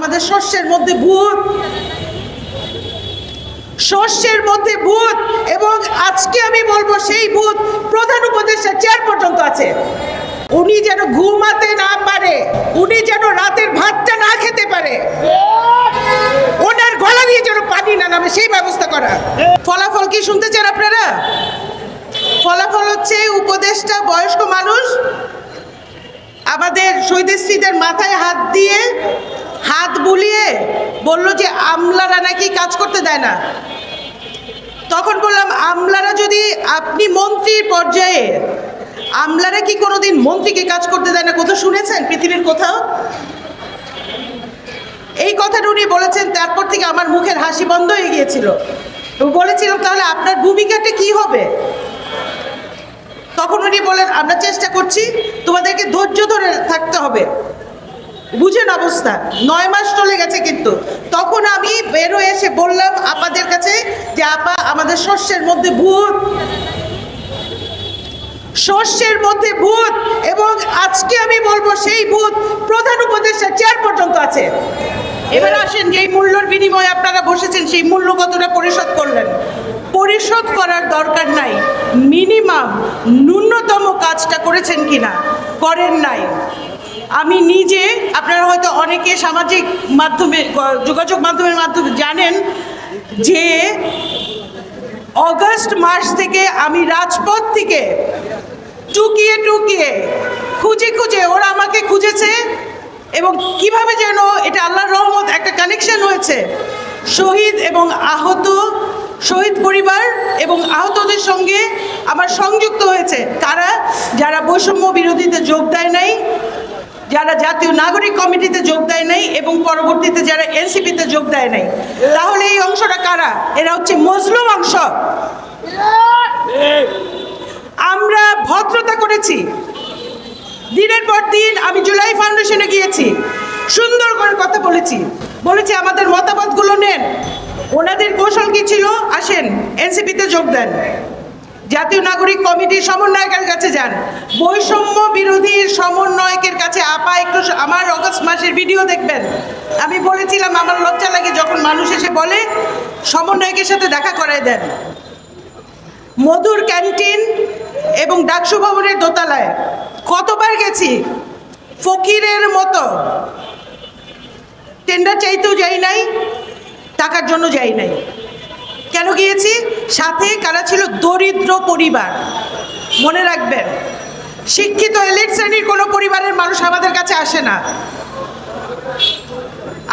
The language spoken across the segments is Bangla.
আমাদের শস্যের মধ্যে ভূত। শস্যের মধ্যে ভূত এবং আজকে আমি বলব সেই ভূত প্রধান উপদেষ্টা চেয়ার পর্যন্ত আছে। উনি যেন ঘুমাতে না পারে, উনি যেন রাতের ভাতটা না খেতে পারে। ওনার গলা দিয়ে যেন পানি না নামে, সেই ব্যবস্থা করা। ফলাফল কি শুনতে চান আপনারা? ফলাফল হচ্ছে উপদেষ্টা, বয়স্ক মানুষ, আমাদের শহীদ স্ত্রীদের মাথায় হাত দিয়ে হাত বুলিয়ে বলল যে আমলারা নাকি কাজ করতে দেয় না। তখন বললাম, আমলারা যদি আপনি মন্ত্রীর পর্যায়ে, আমলারা কি কোনোদিন মন্ত্রীকে কাজ করতে দেয় না? কোথাও শুনেছেন? পৃথিবীর কোথাও? এই কথাটা উনি বলেছেন, তারপর থেকে আমার মুখের হাসি বন্ধ হয়ে গিয়েছিল। বলেছিলাম, তাহলে আপনার ভূমিকাটা কি হবে? তখন উনি বলেন, আমরা চেষ্টা করছি, তোমাদেরকে ধৈর্য ধরে থাকতে হবে। বুঝেন অবস্থা। নয় মাস চলে গেছে কিন্তু। তখন আমি বের এসে বললাম আপাদের কাছে যে, আপা, আমাদের শস্যের মধ্যে ভূত। শস্যের মধ্যে ভূত এবং আজকে আমি বলব সেই ভূত প্রধান উপদেষ্টা চেয়ার পর্যন্ত আছে। এবার আসেন, যেই মূল্যর বিনিময়ে আপনারা বসেছেন, সেই মূল্য কতটা পরিশোধ করলেন? পরিশোধ করার দরকার নাই। মিনিমাম ন্যূনতম কাজটা করেছেন কিনা? করেন নাই। আমি নিজে, আপনারা হয়তো অনেকে সামাজিক মাধ্যমে, যোগাযোগ মাধ্যমের মাধ্যমে জানেন যে অগস্ট মাস থেকে আমি রাজপথ থেকে টুকিয়ে টুকিয়ে খুঁজে খুঁজে ওরা আমাকে খুঁজেছে এবং কীভাবে যেন এটা আল্লাহর রহমত একটা কানেকশন হয়েছে। শহীদ এবং আহত, শহীদ পরিবার এবং আহতদের সঙ্গে আমার সংযুক্ত হয়েছে। তারা যারা বৈষম্য বিরোধীতে যোগ দেয় নাই যারা জাতীয় নাগরিক কমিটিতে যোগ দেয় নাই এবং পরবর্তীতে যারা এনসিপিতে যোগ দেয় নাই, তাহলে এই অংশটা কারা? এরা হচ্ছে মজলুম অংশ। আমরা ভদ্রতা করেছি। দিনের পর দিন আমি জুলাই ফাউন্ডেশনে গিয়েছি। সুন্দর করে কথা বলেছি। বলেছি, আমাদের মতামতগুলো নেন। ওনাদের কৌশল কি ছিল? আসেন, এনসিপিতে যোগ দেন। জাতীয় নাগরিক কমিটির সমন্বয়কের কাছে যান। বৈষম্য বিরোধী সমন্বয়কের কাছে আপা একটু আমার অগস্ট মাসের ভিডিও দেখবেন। আমি বলেছিলাম, আমার লজ্জা লাগে যখন মানুষ এসে বলে, সমন্বয়কের সাথে দেখা করায় দেন। মধুর ক্যান্টিন এবং ডাকসু ভবনের দোতলায়। কতবার গেছি? ফকিরের মতো। টেন্ডার চাইতেও যাই নাই, টাকার জন্য যাই নাই। কেন গিয়েছি? সাথে কারা ছিল? দরিদ্র পরিবার। মনে রাখবেন, শিক্ষিত এলিট শ্রেণির কোনো পরিবারের মানুষ আমাদের কাছে আসে না।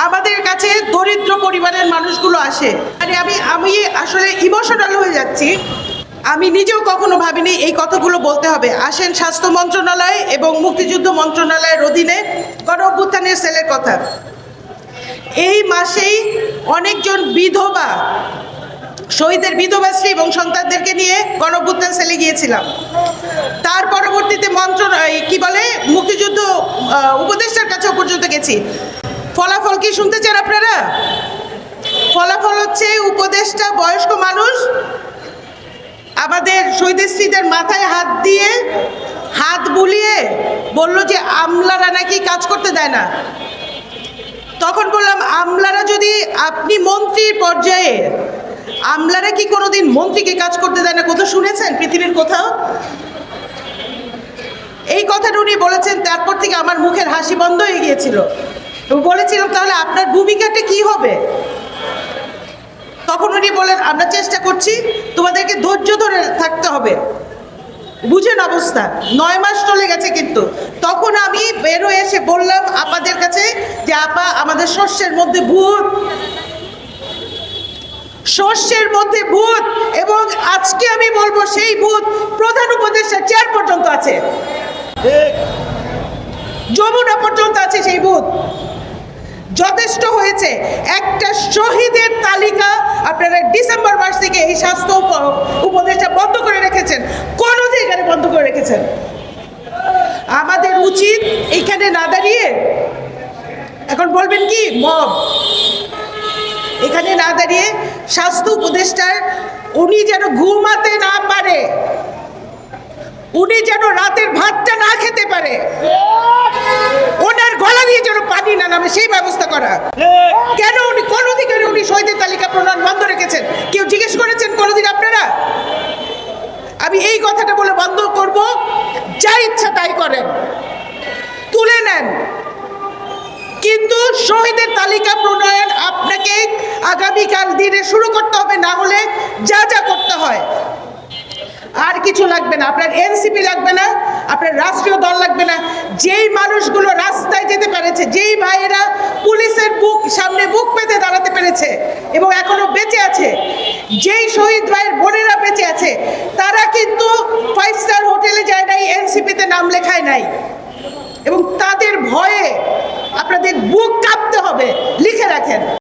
আমাদের কাছে দরিদ্র পরিবারের মানুষগুলো আসে। মানে আমি আমি আসলে ইমোশনাল হয়ে যাচ্ছি। আমি নিজেও কখনো ভাবিনি এই কথাগুলো বলতে হবে। আসেন স্বাস্থ্য মন্ত্রণালয় এবং মুক্তিযুদ্ধ মন্ত্রণালয়ের অধীনে গণ অভ্যুত্থানের সেলের কথা। এই মাসেই অনেকজন বিধবা শহীদের বিধবা স্ত্রী এবং সন্তানদেরকে নিয়ে গণভ্যুত্থান সেলে গিয়েছিলাম। তার পরবর্তীতে মন্ত্র কি বলে, মুক্তিযুদ্ধ উপদেষ্টার কাছেও পর্যন্ত গেছি। ফলাফল কি শুনতে চান আপনারা? ফলাফল হচ্ছে উপদেষ্টা, বয়স্ক মানুষ, আমাদের শহীদ স্ত্রীদের মাথায় হাত দিয়ে হাত বুলিয়ে বলল যে, আমলারা নাকি কাজ করতে দেয় না। তখন বললাম, আমলারা যদি আপনি মন্ত্রীর পর্যায়ে আমলারা কি কোনোদিন মন্ত্রীকে কাজ করতে দেয় না? কোথাও শুনেছেন? পৃথিবীর কোথাও? এই কথাটা উনি বলেছেন, তারপর থেকে আমার মুখের হাসি বন্ধ হয়ে গিয়েছিল। বলেছিলাম, তাহলে আপনার ভূমিকাটা কি হবে? তখন উনি বলেন, আমরা চেষ্টা করছি, তোমাদেরকে ধৈর্য ধরে থাকতে হবে। বুঝেন অবস্থা, নয় মাস চলে গেছে কিন্তু। তখন আমি বের হয়ে এসে বললাম আপাদের কাছে যে, আপা, আমাদের শস্যের মধ্যে ভূত শস্যের মধ্যে ভূত এবং আজকে আমি বলব সেই ভূত প্রধান উপদেষ্টা চেয়ার পর্যন্ত আছে। যমুনা পর্যন্ত আছে সেই ভূত। যথেষ্ট হয়েছে। একটা শহীদের তালিকা আপনারা ডিসেম্বর মাস থেকে এই স্বাস্থ্য উপ- উপদেষ্টা বন্ধ করে রেখেছেন। কোন অধিকারে বন্ধ করে রেখেছেন। আমাদের উচিত এইখানে না দাঁড়িয়ে এখন বলবেন কি? মব। এখানে না দাঁড়িয়ে স্বাস্থ্য উপদেষ্টার উনি যেন ঘুমাতে না পারে উনি যেন রাতের ভাতটা না খেতে পারে ওনার গলা দিয়ে যেন পানি না নামে সেই ব্যবস্থা করা। কেন উনি কোন অধিকারে উনি শহীদের তালিকা প্রণয়ন বন্ধ রেখেছেন কেউ জিজ্ঞেস করেছেন কোনোদিন আপনারা আমি এই কথাটা বলে বন্ধ করব যা ইচ্ছা তাই করেন তুলে নেন কিন্তু শহীদের তালিকা প্রণয়ন আপনাকে আগামীকাল দিনে শুরু করতে হবে, না হলে যা যা করতে হয়। আর কিছু লাগবে না। আপনার এনসিপি লাগবে না, আপনার রাষ্ট্রীয় দল লাগবে না। যেই মানুষগুলো রাস্তায় যেতে পেরেছে, যেই ভাইয়েরা পুলিশের বুক, সামনে বুক পেতে দাঁড়াতে পেরেছে এবং এখনও বেঁচে আছে, যেই শহীদ ভাইয়ের